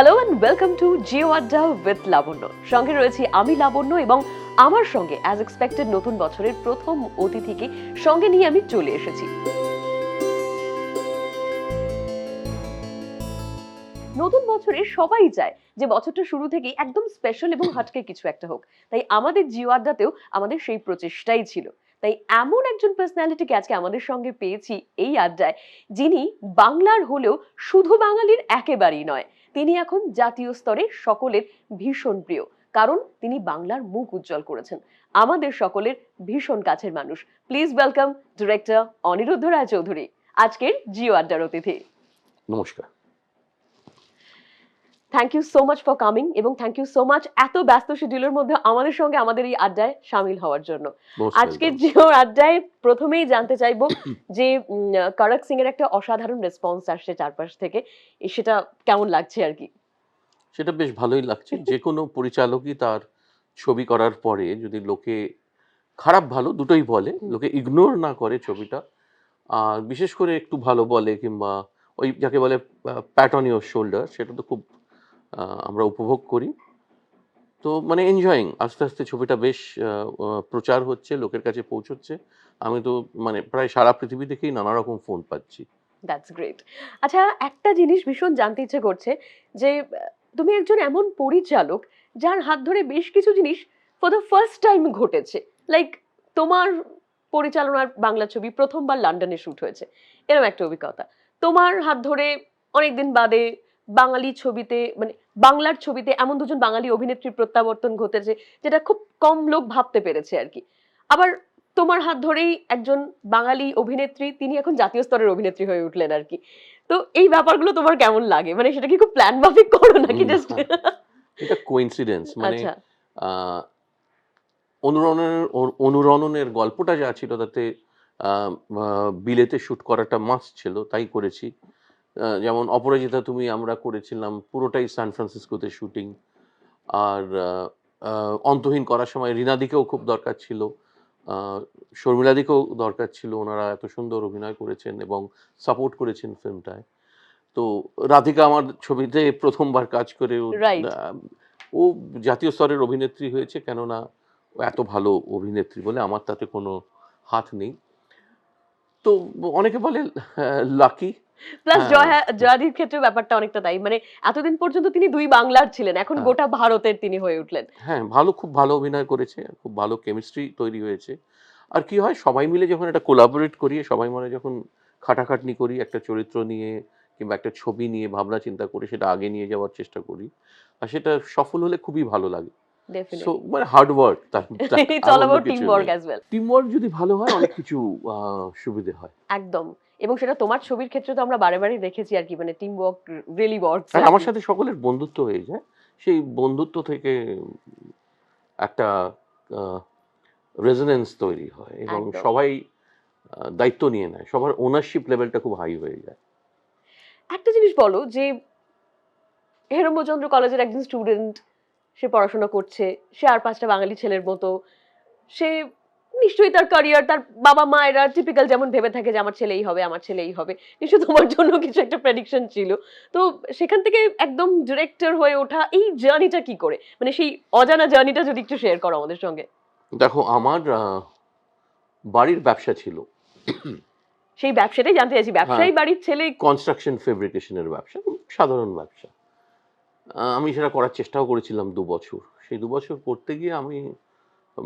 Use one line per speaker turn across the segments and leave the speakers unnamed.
Hello and welcome to Jio Adda with Labanya সঙ্গে রয়েছি আমি লাবণ্য এবং আমার সঙ্গে অ্যাজ এক্সপেক্টেড নতুন বছরের প্রথম অতিথিকে সঙ্গে নিয়ে আমি চলে এসেছি। নতুন বছরে সবাই চায় যে বছরটা শুরু থেকেই একদম স্পেশাল এবং হাটকে কিছু একটা হোক। তাই আমাদের জিও আড্ডাতেও আমাদের সেই প্রচেষ্টাই ছিল। তাই এমন একজন পার্সোনালিটিকে আজকে আমাদের সঙ্গে পেয়েছি এই আড্ডায়, যিনি বাংলার হলেও শুধু বাঙালির একেবারেই নয় তিনি এখন জাতীয় স্তরে সকলের ভীষণ প্রিয়, কারণ তিনি বাংলার মুখ উজ্জ্বল করেছেন। আমাদের সকলের ভীষণ কাছের মানুষ। Please welcome director Aniruddha Roy Chowdhury আজকের জিও আড্ডার অতিথি।
নমস্কার।
Thank you so much for coming এবং থ্যাংক ইউ সো মাচ এত ব্যস্ত শিডিউলের মধ্যে আমাদের সঙ্গে আমাদের এই আড্ডায় সামিল হওয়ার জন্য। আজকের. জিওর আড্ডায় প্রথমেই জানতে চাইব যে করক সিং এর একটা অসাধারণ রেসপন্স আসছে চারপাশ থেকে। সেটা কেমন লাগছে আর কি?
সেটা বেশ ভালোই লাগছে। যে কোনো পরিচালকই তার ছবি করার পরে যদি লোকে খারাপ ভালো দুটোই বলে লোকে ইগনোর না করে ছবিটা আর বিশেষ করে একটু ভালো বলে কিংবা ওই যাকে বলে প্যাট অন শোল্ডার সেটা তো খুব আমরা উপভোগ করি। তো মানে এনজয়িং আস্তে আস্তে ছবিটা বেশ প্রচার হচ্ছে, লোকের কাছে পৌঁছচ্ছে। আমি তো মানে প্রায় সারা পৃথিবী থেকেই নানা রকম ফোন পাচ্ছি।
দ্যাটস গ্রেট আচ্ছা একটা জিনিস ভীষণ জানতে ইচ্ছে করছে যে, তুমি একজন এমন পরিচালক যার হাত ধরে বেশ কিছু জিনিস ফর দ্য ফার্স্ট টাইম ঘটেছে। লাইক তোমার পরিচালনার বাংলা ছবি প্রথমবার লন্ডনে শুট হয়েছে। এরকম একটা অভিজ্ঞতা। তোমার হাত ধরে অনেকদিন বাদে বাঙালি ছবিতে মানে বাংলার ছবিতে এমন দুজন বাঙালি অভিনেত্রীর প্রত্যাবর্তন ঘটেছে যেটা খুব কম লোক ভাবতে পেরেছে আর কি। আবার তোমার হাত ধরেই একজন বাঙালি অভিনেত্রী তিনি এখন জাতীয় স্তরের অভিনেত্রী হয়ে উঠলেন আর কি। তো এই ব্যাপারগুলো তোমার কেমন লাগে? মানে সেটা কি খুব প্ল্যান মাফিক করো নাকি জাস্ট
এটা কোইন্সিডেন্স মানে
আচ্ছা।
অনুরণনের অনুরণনের গল্পটা যা ছিল তাতে বিলেতে শুট করাটা মাস্ট ছিল তাই করেছি। যেমন অপরাজিতা তুমি আমরা করেছিলাম পুরোটাই সান ফ্রান্সিসকোতে শুটিং আর অন্তহীন করার সময় রিনাদিকেও খুব দরকার ছিল শর্মিলাদিকেও দরকার ছিল ওনারা এত সুন্দর অভিনয় করেছেন এবং সাপোর্ট করেছেন ফিল্মটায় তো রাধিকা আমার ছবিতে প্রথমবার কাজ করে ও ও জাতীয় স্তরের অভিনেত্রী হয়েছে কেননা ও এত ভালো অভিনেত্রী বলে আমার তাতে কোনো হাত নেই। তো অনেকে বলে লাকি
প্লাস
হ্যাঁ।
জয়া জয়াদির ক্ষেত্রে ব্যাপারটা অনেকটা তাই মানে এতদিন পর্যন্ত তিনি দুই বাংলার ছিলেন এখন
হ্যাঁ।
গোটা ভারতের তিনি হয়ে উঠলেন।
হ্যাঁ ভালো খুব ভালো অভিনয় করেছে খুব ভালো কেমিস্ট্রি তৈরি হয়েছে। আর কি হয় সবাই মিলে যখন এটা কোলাবোরেট করি সবাই মিলে যখন খাটাখাটনি করি একটা চরিত্র নিয়ে কিংবা একটা ছবি নিয়ে ভাবনা চিন্তা করে সেটা আগে নিয়ে যাওয়ার চেষ্টা করি আর সেটা সফল হলে খুবই ভালো লাগে। সো মানে হার্ড ওয়ার্ক
টিম ওয়ার্ক
যদি ভালো হয় অনেক কিছু সুবিধে হয়।
একদম। এবং সেটা তোমার ছবির ক্ষেত্রে তো আমরা বারে বারে দেখেছি আর কি মানে টিম ওয়ার্ক রিয়েলি ওয়ার্কস
আমার সাথে সকলের বন্ধুত্ব হয়ে যায় সেই বন্ধুত্ব থেকে একটা রেজনেন্স তৈরি হয় এবং সবাই দায়িত্ব নিয়ে নেয় সবার ওনারশিপ লেভেলটা খুব হাই হয়ে যায়।
একটা জিনিস বলো যে হেরম্বচন্দ্র কলেজের একজন স্টুডেন্ট সে পড়াশোনা করছে সে আর পাঁচটা বাঙালি ছেলের মতো সে নিশ্চয়ই তার ক্যারিয়ার তার বাবা মা এরা টিপিক্যাল যেমন ভেবে থাকে যে আমার ছেলেই হবে আমার ছেলেই হবে। নিশ্চয়ই তোমার জন্য কিছু একটা প্রেডিকশন ছিল। তো সেখান থেকে একদম ডিরেক্টর হয়ে ওঠা এই জার্নিটা কি করে? মানে সেই অজানা জার্নিটা যদি একটু শেয়ার করো আমাদের সঙ্গে।
দেখো আমার বাড়ির ব্যবসা ছিল।
সেই ব্যবসাটাই জানতে চাইছি। ব্যবসায়ী বাড়ির ছেলে
কনস্ট্রাকশন ফেব্রিকেশনের ব্যবসা সাধারণ ব্যবসা। আমি সেটা করার চেষ্টাও করেছিলাম দু বছর। সেই দু বছর করতে গিয়ে আমি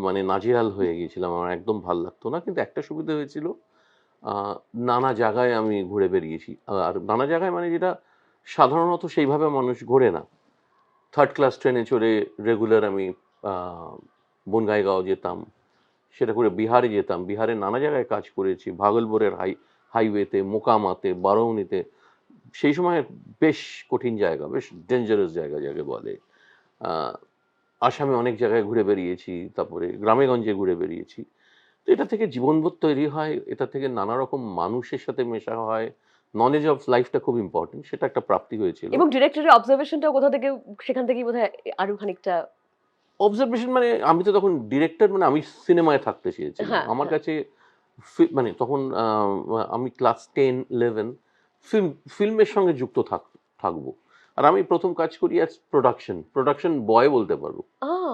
মানে নাজেহাল হয়ে গিয়েছিলাম। আমার একদম ভালো লাগতো না, কিন্তু একটা সুবিধা হয়েছিল নানা জায়গায় আমি ঘুরে বেরিয়েছি। আর নানা জায়গায় মানে যেটা সাধারণত সেইভাবে মানুষ ঘোরে না। থার্ড ক্লাস ট্রেনে চড়ে রেগুলার আমি বনগাইগাঁও যেতাম, সেটা করে বিহারে যেতাম। বিহারে নানা জায়গায় কাজ করেছি, ভাগলপুরের হাই হাইওয়েতে মোকামাতে, বারৌনিতে। সেই সময় বেশ কঠিন জায়গা, বেশ ডেঞ্জারাস জায়গা, যাকে বলে। আসামে অনেক জায়গায় ঘুরে বেরিয়েছি তারপরে গ্রামেগঞ্জে ঘুরে বেরিয়েছি। তো এটা থেকে জীবনবোধ তৈরি হয় এটা থেকে নানা রকম মানুষের সাথে মেশা হয় নলেজ অফ লাইফটা খুব ইম্পর্টেন্ট সেটা একটা প্রাপ্তি হয়েছিল।
এবং ডিরেক্টরের অবজারভেশনটা কোথা থেকে সেখান থেকেই বোধহয় আরও খানিকটা
অবজারভেশন মানে আমি তো তখন ডিরেক্টর মানে আমি সিনেমায় থাকতে চেয়েছি
হ্যাঁ,
আমার
হ্যাঁ।
কাছে মানে তখন আমি ক্লাস টেন ইলেভেন ফিল্ম ফিল্মের সঙ্গে যুক্ত থাক থাকব। আর আমি প্রথম কাজ করি অ্যাজ প্রোডাকশন প্রোডাকশন বয় বলতে পারব।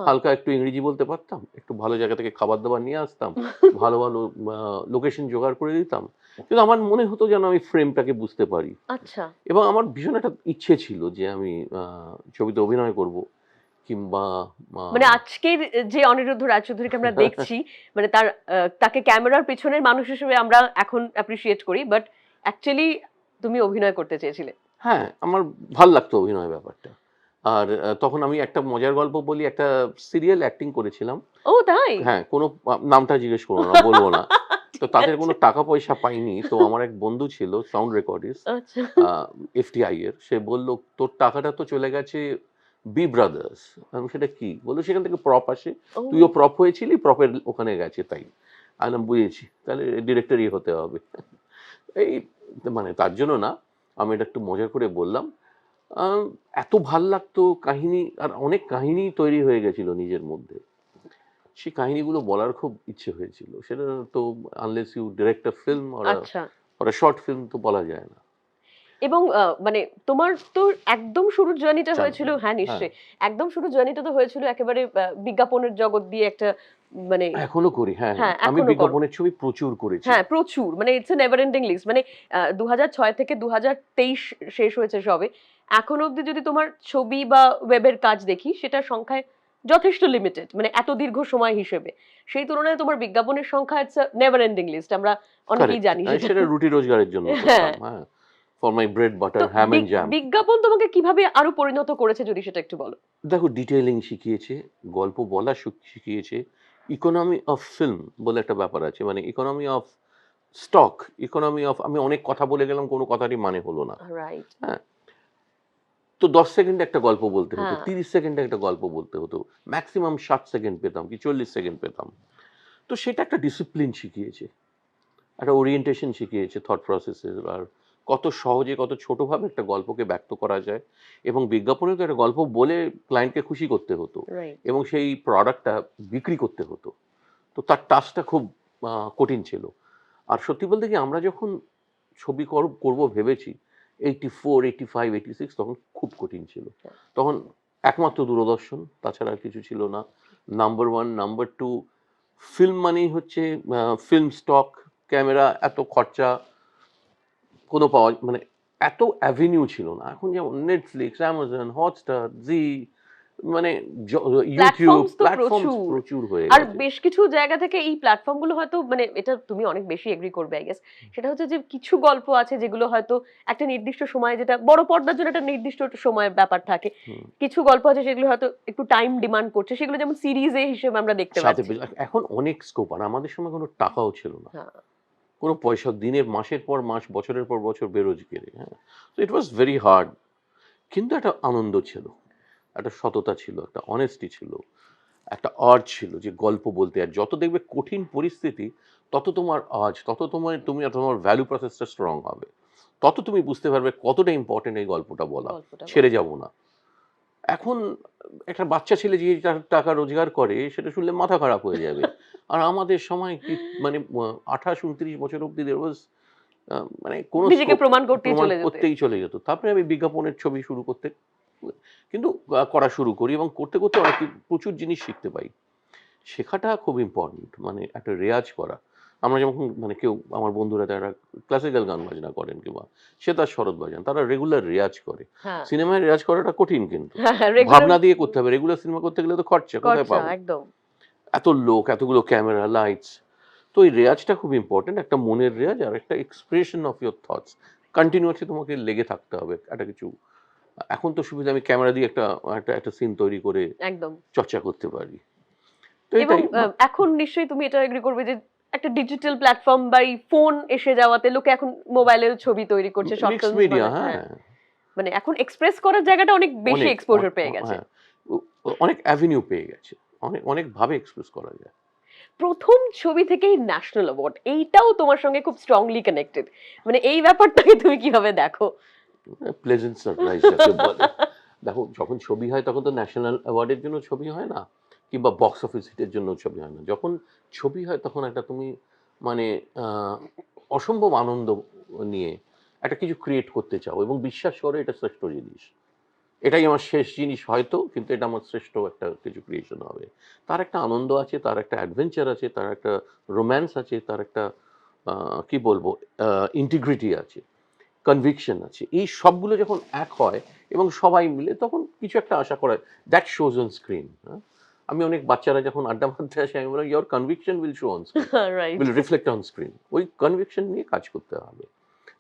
হালকা একটু ইংরেজি বলতে পারতাম একটু ভালো জায়গা থেকে খাবার দাবার নিয়ে আসতাম ভালো ভালো লোকেশন জোগাড় করে দিতাম। কিন্তু আমার মনে হতো যেন আমি ফ্রেমটাকে বুঝতে পারি।
আচ্ছা।
এবং আমার ভীষণ একটা ইচ্ছে ছিল যে আমি ছবিতে অভিনয় করব কিংবা
মানে আজকের যে অনিরুদ্ধ রায়চৌধুরীকে আমরা দেখছি মানে তার তাকে ক্যামেরার পেছনের মানুষ হিসেবে আমরা এখন অ্যাপ্রিসিয়েট করি বাট অ্যাকচুয়ালি তুমি অভিনয় করতে চেয়েছিলে।
হ্যাঁ আমার ভালো লাগতো অভিনয় ব্যাপারটা। আর তখন আমি একটা মজার গল্প বলি একটা সিরিয়াল অ্যাক্টিং করেছিলাম।
ও তাই?
হ্যাঁ কোনো নামটা জিজ্ঞেস করব না বলব না। তো তাদের কোনো টাকা পয়সা পাইনি তো আমার এক বন্ধু ছিল সাউন্ড রেকর্ডিস্ট
আচ্ছা।
এফটিআই এর সে বলল তোর টাকাটা তো চলে গেছে বি ব্রাদার্স আমি সেটা কি? বলল সেখান থেকে প্রপ আসে। তুইও প্রপ হয়েছিলি প্রপের ওখানে গেছে তাই। আমি বুঝেছি তাহলে ডিরেক্টরই হতে হবে। এই মানে তার জন্য না আমি এটা একটু মজা করে বললাম। এত ভালো লাগতো কাহিনী আর অনেক কাহিনী তৈরি হয়ে গেছিল নিজের মধ্যে। সেই কাহিনীগুলো বলার খুব ইচ্ছে হয়েছিল। সেটা তো unless you direct a film
আচ্ছা।
শর্ট ফিল্ম তো বলা যায় না।
এবং মানে তোমার তো একদম শুরুর জার্নিটা হয়েছিল হ্যাঁ নিশ্চয়ই। একদম শুরুর জার্নিটা তো হয়েছিল একেবারে বিজ্ঞাপনের জগৎ দিয়ে একটা মানে
এখনও করি হ্যাঁ
হ্যাঁ,
আমি বিজ্ঞাপনের ছবি প্রচুর করেছি।
হ্যাঁ প্রচুর। মানে it's a never ending list মানে দু ছয় থেকে দু শেষ হয়েছে সবে। এখন অবধি যদি তোমার ছবি বা ওয়েবের কাজ দেখি সেটার সংখ্যায় যথেষ্ট লিমিটেড মানে এত দীর্ঘ সময় হিসেবে। সেই তুলনায় তোমার বিজ্ঞাপনের সংখ্যা ইটস নেভার এন্ডিং লিস্ট আমরা অনেকেই জানি। সেটা।
সেটা রুটি রোজগারের জন্য
হ্যাঁ।
হ্যাঁ ফর মাই ব্রেড
তো
বাটার হ্যাম এন্ড জ্যাম
বিজ্ঞাপন তোমাকে কীভাবে আরও পরিণত করেছে যদি সেটা একটু বলো?
দেখো ডিটেইলিং শিখিয়েছে গল্প বলা শিখিয়েছে ইকোনমি অফ ফিল্ম বলে একটা ব্যাপার আছে মানে economy of stock economy of আমি অনেক কথা বলে গেলাম কোনো কথারই মানে হলো না।
রাইট
তো দশ সেকেন্ডে একটা গল্প বলতে হতো
হ্যাঁ।
তিরিশ সেকেন্ডে একটা গল্প বলতে হতো ম্যাক্সিমাম ষাট সেকেন্ড পেতাম কি চল্লিশ সেকেন্ড পেতাম। তো সেটা একটা ডিসিপ্লিন শিখিয়েছে একটা ওরিয়েন্টেশন শিখিয়েছে থট প্রসেসের আর কত সহজে কত ছোটোভাবে একটা গল্পকে ব্যক্ত করা যায় এবং বিজ্ঞাপনে তো একটা গল্প বলে ক্লায়েন্টকে খুশি করতে হতো এবং সেই প্রোডাক্টটা বিক্রি করতে হতো। তো তার টাস্কটা খুব কঠিন ছিল। আর সত্যি বলতে কি আমরা যখন ছবি কর- করব ভেবেছি eighty four eighty five eighty six তখন খুব কঠিন ছিল। তখন একমাত্র দূরদর্শন তাছাড়া কিছু ছিল না। Number one number two film মানেই হচ্ছে ফিল্ম স্টক ক্যামেরা এত খরচা কোনো পাওয়া মানে এত অ্যাভিনিউ ছিল না। এখন যেমন নেটফ্লিক্স অ্যামাজন হটস্টার জি মানে ইউটিউব প্ল্যাটফর্ম
প্রচুর।
হয়ে
আর বেশ কিছু জায়গা থেকে এই প্ল্যাটফর্মগুলো হয়তো মানে এটা তুমি অনেক বেশি এগ্রি করবে আই গেস সেটা হচ্ছে যে কিছু গল্প আছে যেগুলো হয়তো একটা নির্দিষ্ট সময় যেটা বড় পর্দার জন্য একটা নির্দিষ্ট সময়ের ব্যাপার থাকে। কিছু গল্প আছে সেগুলো হয়তো একটু টাইম ডিমান্ড করছে। সেগুলো যেমন সিরিজে হিসেবে আমরা দেখতে পাচ্ছি।
এখন অনেক স্কোপ আর আমাদের সময় কোনো টাকাও ছিল না।
হ্যাঁ।
কোনো পয়সা দিনের মাসের পর মাস বছরের পর বছর বেরোজগারে হ্যাঁ? তো ইট ওয়াজ ভেরি হার্ড কিন্তু একটা আনন্দ ছিল একটা সততা ছিল একটা অনেস্টি ছিল একটা আর্ট ছিল যে গল্প বলতে। আর যত দেখবে কঠিন পরিস্থিতি তত তোমার আজ তত তোমার তুমি তোমার ভ্যালু প্রসেসটা স্ট্রং হবে। তত তুমি বুঝতে পারবে কতটা ইম্পর্টেন্ট এই গল্পটা বলা। ছেড়ে যাব না। এখন একটা বাচ্চা ছেলে যে টাকা- রোজগার করে সেটা শুনলে মাথা খারাপ হয়ে যাবে। আর আমাদের সময় কি মানে আঠাশ উনত্রিশ বছর অব্দি মানে কোনো
নিজেকে প্রমাণ করতেই চলে যেতে।
করতেই চলে যেত। তারপরে আমি বিজ্ঞাপনের ছবি শুরু করতে কিন্তু করা শুরু করি এবং করতে করতে অনেক প্রচুর জিনিস শিখতে পাই। শেখাটা খুব ইম্পর্টেন্ট মানে একটা রেয়াজ করা। আমরা যেমন মানে কেউ আমার বন্ধুরা যারা ক্লাসিক্যাল গান বাজনা করেন কিংবা সে তার শরৎ বাজান তারা রেগুলার রেয়াজ করে।
হ্যাঁ।
সিনেমায় রেয়াজ করাটা কঠিন কিন্তু। ভাবনা দিয়ে করতে হবে রেগুলার সিনেমা করতে গেলে তো খরচা কোথায় পাবো? এত লোক এতগুলো ক্যামেরা লাইটস তো এই রেয়াজটা খুব ইম্পর্টেন্ট একটা মনের রেয়াজ আর একটা expression of your thoughts continuously তোমাকে লেগে থাকতে হবে একটা কিছু। এখন তো সুবিধা আমি ক্যামেরা দিয়ে একটা একটা একটা সিন তৈরি করে
একদম।
চর্চা করতে পারি। তো
এবং
এটাই
এখন নিশ্চয়ই তুমি এটা এগ্রি করবে যে একটা ডিজিটাল প্ল্যাটফর্ম বা এই ফোন এসে যাওয়াতে লোকে এখন মোবাইলেও ছবি তৈরি করছে
মিডিয়া হ্যাঁ।
মানে এখন এক্সপ্রেস করার জায়গাটা অনেক বেশি এক্সপোজার পেয়ে গেছে।
হ্যাঁ। ও- ও- অনেক অ্যাভিনিউ পেয়ে গেছে। অনেক অনেক ভাবে এক্সপ্রেস করা যায়।
প্রথম ছবি থেকেই ন্যাশনাল অ্যাওয়ার্ড এইটাও তোমার সঙ্গে খুব স্ট্রংলি কানেক্টেড মানে এই ব্যাপারটাকে তুমি কীভাবে দেখো?
প্লেজেন্ট সারপ্রাইজ দেখো যখন ছবি হয় তখন তো ন্যাশনাল অ্যাওয়ার্ডের জন্য ছবি হয় না। কিংবা বক্স অফিস হিটের জন্য ছবি হয় না। যখন ছবি হয় তখন একটা তুমি মানে অসম্ভব আনন্দ নিয়ে একটা কিছু ক্রিয়েট করতে চাও এবং বিশ্বাস করো এটা শ্রেষ্ঠ জিনিস। এটাই আমার শেষ জিনিস হয়তো, কিন্তু এটা আমার শ্রেষ্ঠ একটা কিছু ক্রিয়েশন হবে। তার একটা আনন্দ আছে, তার একটা অ্যাডভেঞ্চার আছে, তার একটা রোম্যান্স আছে, তার একটা কি বলব ইন্টিগ্রিটি আছে কনভিকশন আছে। এই সবগুলো যখন এক হয় এবং সবাই মিলে তখন কিছু একটা আশা করা দ্যাট শোজ অন স্ক্রিন আমি অনেক বাচ্চারা যখন আড্ডা মারতে আসে আমি বলি your conviction will show on screen will reflect on screen ওই কনভিকশন নিয়ে কাজ করতে হবে।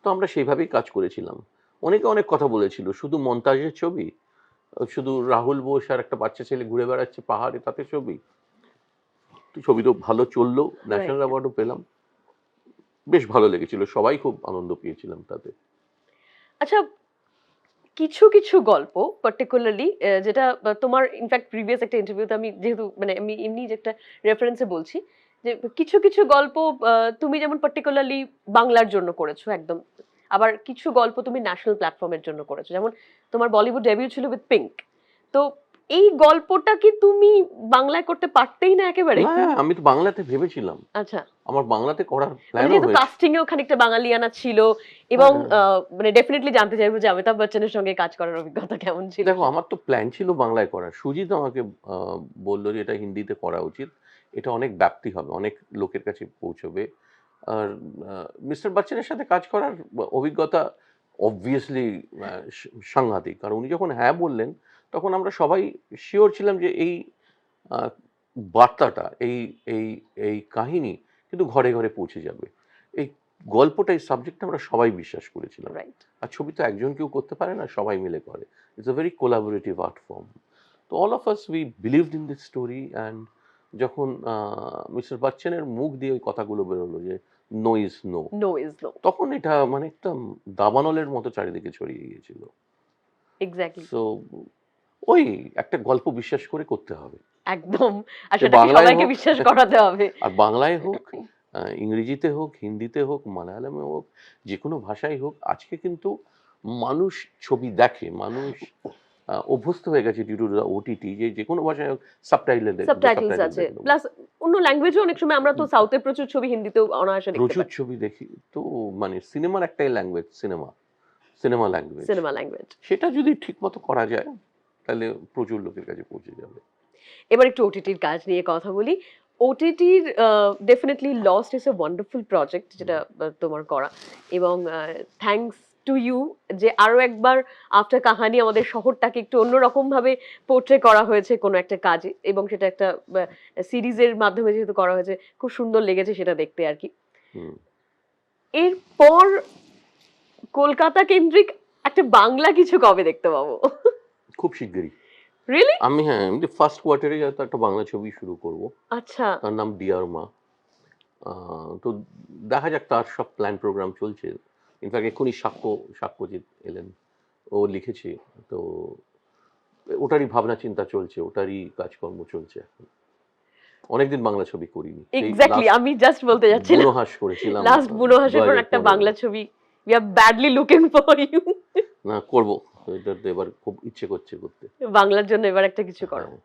তো আমরা সেইভাবেই কাজ করেছিলাম। অনেকে অনেক কথা বলেছিল শুধু মন্তাজের ছবি শুধু রাহুল বোস আর একটা বাচ্চা ছেলে ঘুরে বেড়াচ্ছে পাহাড়ে তাতে ছবি। তো ছবি তো ভালো চলল ন্যাশনাল অ্যাওয়ার্ডও পেলাম। বেশ ভালো লেগেছিল সবাই খুব আনন্দ পেয়েছিলাম তাতে।
আচ্ছা কিছু কিছু গল্প পার্টিকুলারলি যেটা তোমার ইনফ্যাক্ট প্রিভিয়াস একটা ইন্টারভিউতে আমি যেহেতু মানে আমি এমনি যে একটা রেফারেন্সে বলছি, যে কিছু কিছু গল্প তুমি যেমন পার্টিকুলারলি বাংলার জন্য করেছ, একদম। আবার কিছু গল্প তুমি ন্যাশনাল প্ল্যাটফর্মের জন্য করেছ। যেমন তোমার বলিউড ডেবিউ ছিল উইথ পিঙ্ক তো এই গল্পটা কি তুমি বাংলায় করতে পারতেই না একেবারে?
হ্যাঁ আমি তো বাংলাতে ভেবেছিলাম।
আচ্ছা।
আমার বাংলাতে করার
মানে
প্ল্যানও হয়েছে।
কাস্টিং এও খানিকটা বাঙালিয়ানা ছিল এবং
হ্যাঁ।
মানে ডেফিনেটলি জানতে চাইব যে অমিতাভ বচ্চনের সঙ্গে কাজ করার অভিজ্ঞতা কেমন ছিল।
দেখো আমার তো প্ল্যান ছিল বাংলায় করার। সুজিত আমাকে বলল যে এটা হিন্দিতে করা উচিত। এটা অনেক ব্যাপ্তি হবে অনেক লোকের কাছে পৌঁছবে। আর মিস্টার বচ্চনের সাথে কাজ করার অভিজ্ঞতা অবভিয়াসলি সাংঘাতিক। কারণ উনি যখন হ্যাঁ বললেন তখন আমরা সবাই শিওর ছিলাম যে এই বার্তাটা এই এই এই কাহিনী কিন্তু ঘরে ঘরে পৌঁছে যাবে। এই গল্পটা এই সাবজেক্টটা আমরা সবাই বিশ্বাস করেছিলাম।
রাইট
আর ছবি তো একজন কেউ করতে পারে না সবাই মিলে করে। It's a very collaborative art form তো all of us we believed in this story and যখন মিস্টার বচ্চনের মুখ দিয়ে ওই কথাগুলো বেরোলো যে no is no
no is no
তখন এটা মানে একটা দাবানলের মতো চারিদিকে ছড়িয়ে গিয়েছিল।
এক্স্যাক্টলি
সো ওই একটা গল্প বিশ্বাস করে করতে হবে।
একদম। আর সবাইকে বিশ্বাস করাতে হবে।
আর বাংলায় হোক ইংরেজিতে হোক হিন্দিতে হোক মালায়ালামে হোক যে কোনো ভাষায় হোক আজকে কিন্তু মানুষ ছবি দেখে মানুষ অভ্যস্ত হয়ে গেছে ডিউ টু ওটিটি যে যে কোনো ভাষায় হোক সাবটাইটেল
সাবটাইটেলস আছে। প্লাস অন্য ল্যাঙ্গুয়েজও অনেক সময় আমরা তো সাউথে প্রচুর ছবি হিন্দিতেও অনায়াসে দেখতে
প্রচুর ছবি দেখি তো মানে সিনেমার একটাই language cinema cinema language
cinema language
সেটা যদি ঠিকমতো করা যায় তাহলে প্রচুর লোকের কাছে পৌঁছে যাবে।
এবার একটু ওটিটির কাজ নিয়ে কথা বলি। ওটিটির definitely lost is a wonderful project যেটা তোমার করা। এবং থ্যাঙ্কস টু ইউ যে আরও একবার আফটার কাহানি আমাদের শহরটাকে একটু অন্যরকম ভাবে পোর্ট্রে করা হয়েছে কোনো একটা কাজে। এবং সেটা একটা সিরিজের মাধ্যমে যেহেতু করা হয়েছে খুব সুন্দর লেগেছে সেটা দেখতে আর কি। এরপর কলকাতা কেন্দ্রিক একটা বাংলা কিছু কবে দেখতে পাবো?
খুব শিগগিরই।
রিয়েলি
আমি হ্যাঁ আমি ফার্স্ট কোয়ার্টারে হয়তো একটা বাংলা ছবি শুরু করব।
আচ্ছা।
তার নাম ডিয়ার মা তো দেখা যাক তার সব প্ল্যান প্রোগ্রাম চলছে। ইনফ্যাক্ট এক্ষুনি সাক্ষ্য সাক্ষ্যজিৎ এলেন। ও লিখেছে তো ওটারই ভাবনা চিন্তা চলছে ওটারই কাজকর্ম চলছে এখন। অনেকদিন বাংলা ছবি করিনি।
এক্স্যাক্টলি আমি জাস্ট বলতে যাচ্ছিলাম।
বুনোহাস করেছিলাম।
লাস্ট বুনো হাসের পর একটা বাংলা ছবি। We are badly looking for you
না করব। তো এটাতে এবার খুব ইচ্ছে করছে করতে।
বাংলার জন্য এবার একটা কিছু করো।
হ্যাঁ।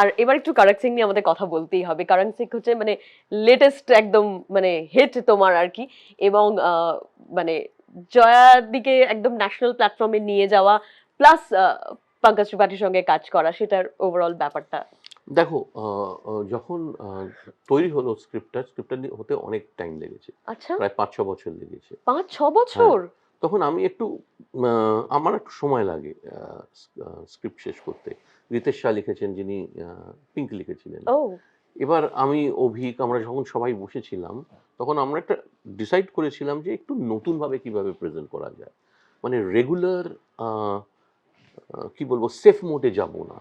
আর এবার একটু কারাক সিং নিয়ে আমাদের কথা বলতেই হবে। কারাক সিং হচ্ছে মানে লেটেস্ট একদম মানে হিট তোমার আর কি। এবং মানে জয়ার দিকে একদম ন্যাশনাল প্ল্যাটফর্মে নিয়ে যাওয়া প্লাস পঙ্কজ ত্রিপাঠীর সঙ্গে কাজ করা সেটার ওভারঅল ব্যাপারটা।
দেখো যখন তৈরি হলো স্ক্রিপ্টটা স্ক্রিপ্টটা হতে অনেক টাইম লেগেছে।
আচ্ছা।
প্রায় পাঁচ ছ বছর লেগেছে।
পাঁচ ছ বছর
তখন আমি একটু আমার একটু সময় লাগে স্ক্রিপ্ট শেষ করতে। রিতেশ শাহ লিখেছেন যিনি পিঙ্ক লিখেছিলেন। এবার আমি অভিক আমরা যখন সবাই বসেছিলাম তখন আমরা একটা ডিসাইড করেছিলাম যে একটু নতুনভাবে কীভাবে প্রেজেন্ট করা যায়। মানে রেগুলার কি বলব সেফ মোডে যাব না।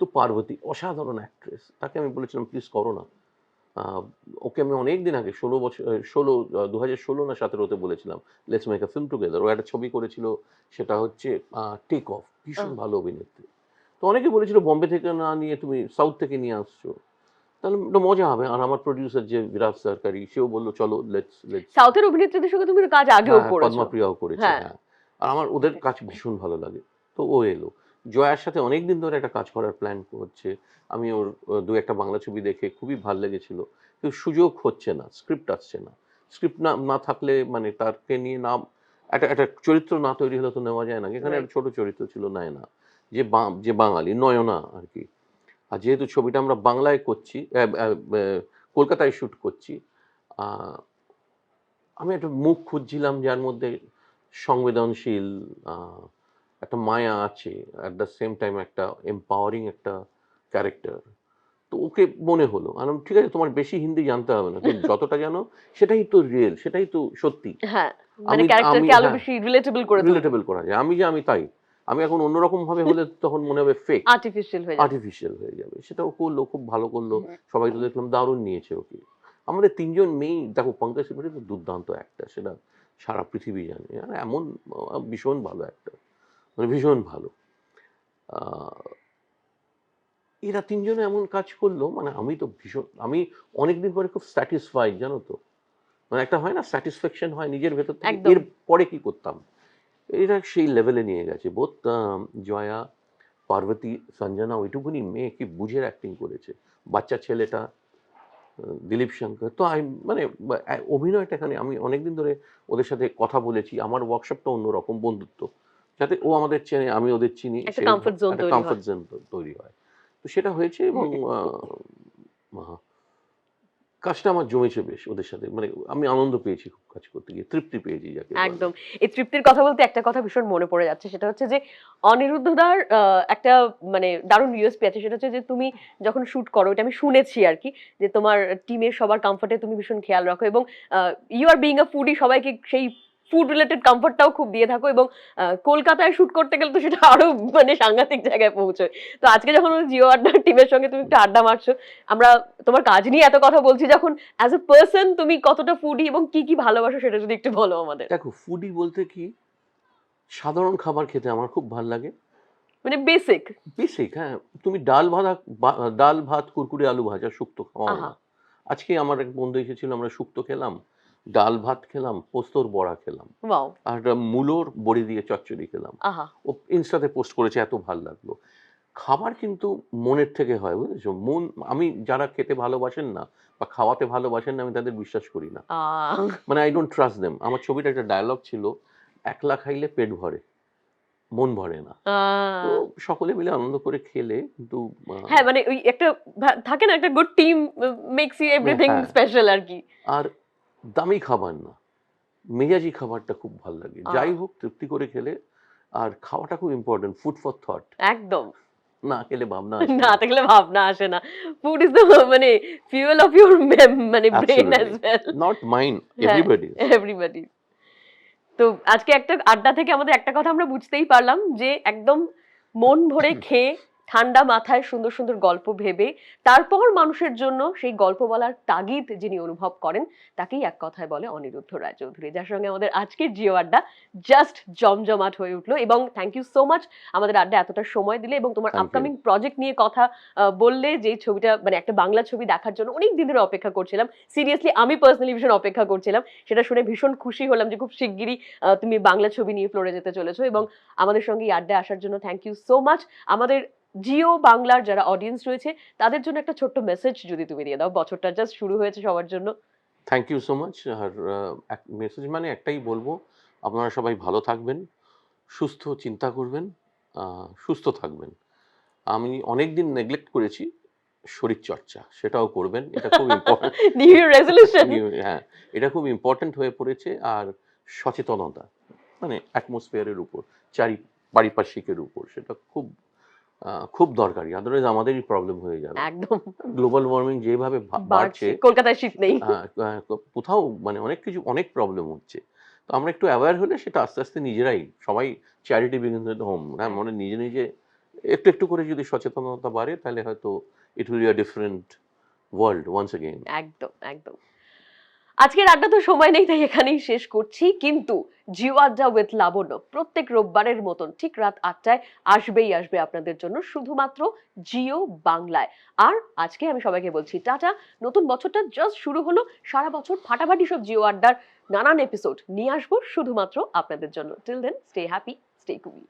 তো পার্বতী অসাধারণ অ্যাক্ট্রেস তাকে আমি বলেছিলাম প্লিজ করো না। ওকে আমি অনেক দিন আগে ষোলো বছর ষোলো দু হাজার ষোলো না সতেরোতে বলেছিলাম let's make a film together ও একটা ছবি করেছিল সেটা হচ্ছে টেক অফ ভীষণ ভালো অভিনেত্রী। তো অনেকে বলেছিল বম্বে থেকে না নিয়ে তুমি সাউথ থেকে নিয়ে আসছো? তাহলে একটা মজা হবে। আর আমার প্রডিউসার যে বিরাট সরকারি সেও বলল চলো লেটস লেটস
সাউথের অভিনেত্রীদের সঙ্গে তুমি কাজ আগেও করেছ।
পদ্মা প্রিয়াও করেছে
হ্যাঁ।
হ্যাঁ। আর আমার ওদের কাজ ভীষণ ভালো লাগে। তো ও এলো। জয়ার সাথে অনেক দিন ধরে একটা কাজ করার প্ল্যান করছে। আমি ওর দু একটা বাংলা ছবি দেখে খুবই ভালো লেগেছিল। কিন্তু সুযোগ হচ্ছে না স্ক্রিপ্ট আসছে না। স্ক্রিপ্ট না না থাকলে মানে তারকে নিয়ে নাম একটা একটা চরিত্র না তৈরি হলে তো নেওয়া যায় না। এখানে একটা ছোট চরিত্র ছিল নেয় না যে বা- যে বাঙালি নয়না আর কি আর যেহেতু ছবিটা আমরা বাংলায় করছি কলকাতায় শ্যুট করছি আমি একটা মুখ খুঁজছিলাম যার মধ্যে সংবেদনশীল একটা মায়া আছে অ্যাট দ্য সেম টাইম একটা এম্পাওয়ারিং একটা ক্যারেক্টার তো ওকে মনে হলো। আমি ঠিক আছে তোমার বেশি হিন্দি জানতে হবে না। তুমি যতটা জানো সেটাই তো রিয়েল সেটাই তো সত্যি।
হ্যাঁ মানে
আমি-
আরও
হ্যাঁ।
বেশি রিলেটেবল করা
যায়। আমি যে আমি তাই। আমি এখন অন্যরকম ভাবে হলে তখন মনে হবে ফেক
আর্টিফিশিয়াল হয়ে যাবে।
আর্টিফিশিয়াল হয়ে যাবে। সেটাও করল খুব ভালো করল। সবাই তো দেখলাম দারুণ নিয়েছে ওকে। আমাদের তিনজন মেয়ে দেখো পঙ্কজ ত্রিপাঠী তো দুর্দান্ত একটা সেটা সারা পৃথিবী জানে। আর এমন ভীষণ ভালো একটা মানে ভীষণ ভালো। আহ, এরা তিনজনে এমন কাজ করল মানে আমি তো ভীষণ আমি অনেকদিন পরে খুব স্যাটিসফাইড জানো তো? মানে একটা হয় না স্যাটিসফ্যাকশন হয় নিজের ভেতর এর পরে কি করতাম? এরা সেই লেভেলে নিয়ে গেছে। বোধ জয়া পার্বতী সঞ্জনা ওইটুকুনি মেয়ে কি বুঝের অ্যাক্টিং করেছে। বাচ্চা ছেলেটা দিলীপ শঙ্কর তো আমি মানে অভিনয়টা এখানে আমি অনেকদিন ধরে ওদের সাথে কথা বলেছি। আমার ওয়ার্কশপটা অন্যরকম বন্ধুত্ব। যাতে ও আমাদের চেনে আমি ওদের চিনি
একটা zone
একটা
তৈরি হয়।
তো- তৈরি হয়। তো সেটা হয়েছে এবং কাজটা আমার জমেছে বেশ ওদের সাথে। মানে আমি আনন্দ পেয়েছি খুব কাজ করতে গিয়ে তৃপ্তি পেয়েছি যাকে
একদম। এই তৃপ্তির কথা বলতে একটা কথা ভীষণ মনে পড়ে যাচ্ছে সেটা হচ্ছে যে অনিরুদ্ধদার একটা মানে দারুণ ইউএসপি আছে সেটা হচ্ছে যে তুমি যখন শুট করো এটা আমি শুনেছি আর কি যে তোমার টিমের সবার কমফর্টে তুমি ভীষণ খেয়াল রাখো এবং you are being a foodie সবাইকে সেই ফুড রিলেটেড কমফর্টটাও খুব দিয়ে থাকো এবং কলকাতায় শুট করতে গেলে তো সেটা আরও মানে সাংঘাতিক জায়গায় পৌঁছয়। তো আজকে যখন জিও আড্ডার টিমের সঙ্গে তুমি একটু আড্ডা মারছো আমরা তোমার কাজ নিয়ে এত কথা বলছি যখন অ্যাজ এ পার্সন তুমি কতটা ফুডি এবং কি কি ভালোবাসো সেটা যদি একটু বলো আমাদের।
দেখো ফুডি বলতে কি সাধারণ খাবার খেতে আমার খুব ভালো লাগে।
মানে বেসিক
বেসিক হ্যাঁ তুমি ডাল ভাজা ডাল ভাত কুরকুরে আলু ভাজা শুক্তো খাওয়া। আজকে আমার এক বন্ধু এসেছিল আমরা শুক্তো খেলাম। ডাল ভাত খেলাম পোস্তর বড়া খেলাম। আর মূলোর বড়ি দিয়ে চচ্চড়ি খেলাম।
আহা।
ও ইনস্টাতে পোস্ট করেছে এত ভালো লাগল। খাবার কিন্তু মনের থেকে হয় বুঝেছ? মন আমি যারা খেতে ভালোবাসেন না বা খাওয়াতে ভালোবাসেন না আমি তাদের বিশ্বাস করি না। মানে আই ডোন্ট ট্রাস্ট দেম আমার ছবিটা একটা ডায়লগ ছিল একলা খাইলে পেট ভরে মন ভরে না। সকলে মিলে আনন্দ করে খেলে কিন্তু
হ্যাঁ মানে ওই একটা থাকে না একটা good team makes you everything. Special আর কি।
আর দামি খাবার না। মেজাজি খাবারটা খুব ভালো লাগে। যাই হোক তৃপ্তি করে খেলে আর খাওয়াটা খুব ইম্পর্টেন্ট ফুড ফর থট
একদম।
না খেলে ভাবনা
না থাকলে ভাবনা আসে না। ফুড ইজ দ্য মানে ফিউয়েল অফ ইউর মানে brain as well
not mind. Everybody
everybody তো আজকে একটা আড্ডা থেকে আমাদের একটা কথা আমরা বুঝতেই পারলাম যে একদম মন ভরে খেয়ে ঠান্ডা মাথায় সুন্দর সুন্দর গল্প ভেবে তারপর মানুষের জন্য সেই গল্প বলার তাগিদ যিনি অনুভব করেন তাকেই এক কথায় বলে অনিরুদ্ধ রায়চৌধুরী। যার সঙ্গে আমাদের আজকের জিও আড্ডা জাস্ট জমজমাট হয়ে উঠল এবং থ্যাংক ইউ সো মাচ আমাদের আড্ডা এতটা সময় দিলে এবং তোমার আপকামিং প্রজেক্ট নিয়ে কথা বললে যে ছবিটা মানে একটা বাংলা ছবি দেখার জন্য অনেক দিন ধরে অপেক্ষা করছিলাম। সিরিয়াসলি আমি পার্সোনালি ভীষণ অপেক্ষা করছিলাম। সেটা শুনে ভীষণ খুশি হলাম যে খুব শিগগিরই তুমি বাংলা ছবি নিয়ে ফ্লোরে যেতে চলেছো এবং আমাদের সঙ্গে এই আড্ডায় আসার জন্য থ্যাংক ইউ সো মাচ আমাদের জিও বাংলার যারা অডিয়েন্স রয়েছে তাদের জন্য একটা ছোট্ট মেসেজ যদি তুমি দিয়ে দাও। বছরটা জাস্ট শুরু হয়েছে সবার জন্য।
থ্যাংক ইউ সো মাচ আর মেসেজ মানে একটাই বলব আপনারা সবাই ভালো থাকবেন সুস্থ চিন্তা করবেন সুস্থ থাকবেন। আমি অনেক দিন নেগলেক্ট করেছি শরীর চর্চা সেটাও করবেন এটা খুব ইম্পর্টেন্ট
নিউ রেজলিউশন
হ্যাঁ এটা খুব ইম্পর্টেন্ট হয়ে পড়েছে আর সচেতনতা মানে অ্যাটমসফিয়ারের উপর চারি পারিপার্শ্বিকের উপর সেটা খুব খুব দরকারি। আদারওয়াইজ আমাদেরই প্রবলেম হয়ে যাবে।
একদম।
গ্লোবাল ওয়ার্মিং যেভাবে
বাড়ছে কলকাতায় শীত নেই।
হ্যাঁ, কোথাও মানে অনেক কিছু অনেক প্রবলেম হচ্ছে। তো আমরা একটু অ্যাওয়্যার হলে সেটা আস্তে আস্তে নিজেরাই সবাই চ্যারিটি বিগিনস এট হোম হ্যাঁ মানে নিজে নিজে একটু একটু করে যদি সচেতনতা বাড়ে তাহলে হয়তো it will be a different world once again
একদম একদম। আজকের আড্ডা তো সময় নেই, তাই এখানেই শেষ করছি। কিন্তু জিও আড্ডা উইথ লাবণ্য, প্রত্যেক রোববারের মতন ঠিক রাত আটটায় আসবেই আসবে আপনাদের জন্য শুধুমাত্র জিও বাংলায়। আর আজকে আমি সবাইকে বলছি, টাটা। নতুন বছরটা জাস্ট শুরু হলো, সারা বছর ফাটাফাটি সব জিও আড্ডার নানান এপিসোড নিয়ে আসব শুধুমাত্র আপনাদের জন্য। Till then stay happy stay cool